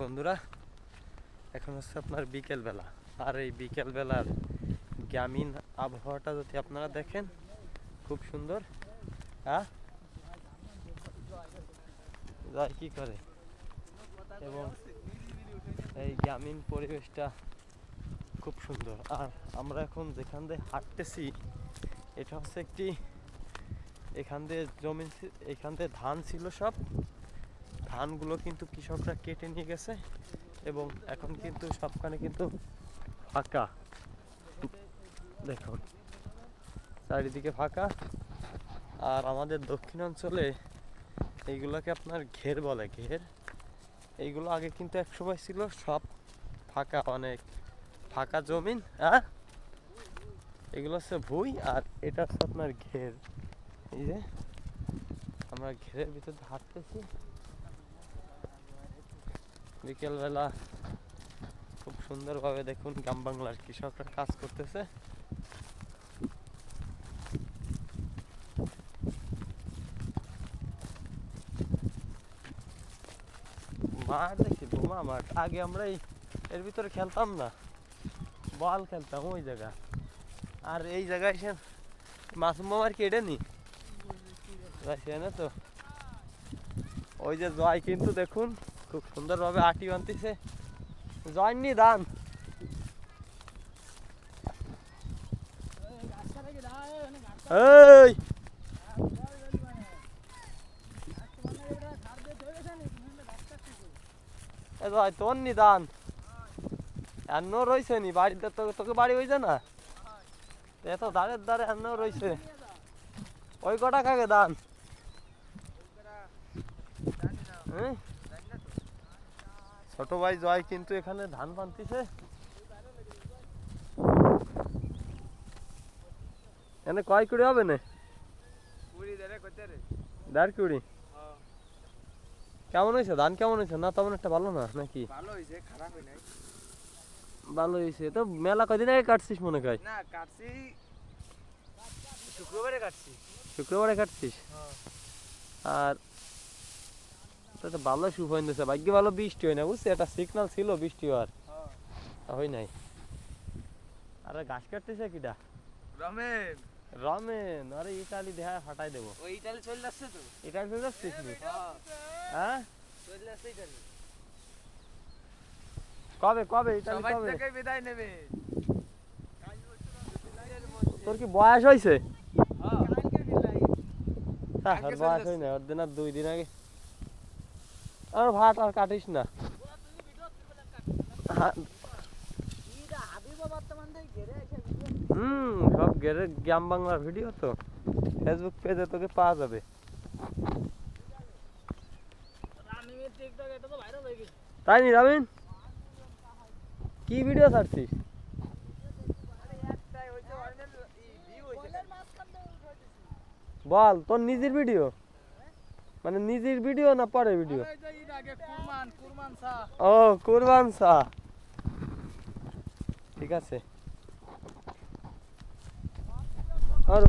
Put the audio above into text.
বন্ধুরা, এখন হচ্ছে আপনার বিকেল বেলা আর এই বিকেল বেলার গ্রামীণ আবহাওয়াটা যদি আপনারা দেখেন, খুব সুন্দর হ্যাঁ? জয় কি করে? এবং এই গ্রামীণ পরিবেশটা খুব সুন্দর। আর আমরা এখন যেখান দিয়ে হাঁটতেছি, এটা হচ্ছে একটি, এখান দিয়ে জমি, এখান দিয়ে ধান ছিল সব। ধানগুলো কিন্তু কৃষকরা কেটে নিয়ে গেছে এবং এখন কিন্তু সবখানে কিন্তু ফাঁকা। দেখুন, চারিদিকে ফাঁকা। আর আমাদের দক্ষিণাঞ্চলে এইগুলোকে আপনার ঘের বলে, ঘের। এইগুলো আগে কিন্তু এক সময় ছিল সব ফাঁকা, অনেক ফাঁকা জমিন হ্যাঁ? এগুলো হচ্ছে ভুই আর এটা হচ্ছে আপনার ঘের। এই যে আমরা ঘেরের ভিতর হাঁটতেছি। বিকেলবেলা খুব সুন্দরভাবে দেখুন গ্রাম বাংলার কৃষকরা কাজ করতেছে। মাঠ দেখি বোমা মাঠ। আগে আমরা এই এর ভিতরে খেলতাম না। বল খেলতাম ওই জায়গা। আর এই জায়গায় এসে মাসুম মামার কেটে নি? না তো। ওই যে জয় কিন্তু দেখুন। খুব সুন্দরভাবে আটি বানতেছে। জয় নি দান। এই! তোর নি দান। এন্ন রয়েছে নি, বাড়িতে তোকে বাড়ি হয়েছে না? এত দাঁড়ের দাঁড়ে এন্ন রয়েছে ওই কটা খাগে দান? হ্যাঁ? ছোট ভাই জয় কিন্তু এখানে ধান পানতিছে এনে কয় কুড়ি হবে না? দেড় কুড়ি? কেমন হয়েছে? ধান কেমন হয়েছে? না তেমন একটা ভালো না নাকি? ভালো হয়েছে খারাপ হয় নাই। ভালো হয়েছে তো মেলা কদিন আগে কাটছিস মনে হয় না কাটছি শুক্রবারে কাটছি। শুক্রবারে কাটছিস? আর তো ভালো শুভ হইতেছে ভাগ্য ভালো বৃষ্টি হয় না বুঝছি? একটা সিগনাল ছিল বৃষ্টি হওয়ার। হয়। নাই। আরে ঘাস কাটতেছে কিটা রমেন। রমেন আরে ইটালি ফাটাই দেবো। ওই ইটালি চলে যাচ্ছে তো। ইটালি চলে যাচ্ছিস নি? হ্যাঁ হ্যাঁ? চলে যাচ্ছে ইটালি কবে কবে? ইটালি সবাই থেকে বিদায় নেবে। তোর কি বয়স হয়েছে হ্যাঁ। হ্যাঁ, বয়স যাচ্ছে। হয় না ওর দিন আর দুই দিন আগে আর ভাত আর কাটিস না। হ্যাঁ, হুম সব গেরে গ্রাম বাংলার ভিডিও তো। ফেসবুক পেজে তোকে পাওয়া যাবে। তাই নি রামিন? কি ভিডিও ছাড়ছিস? বল তোর নিজের ভিডিও মানে নিজের ভিডিও না পরে ভিডিও? ও কুরবান শাহ ঠিক আছে। আর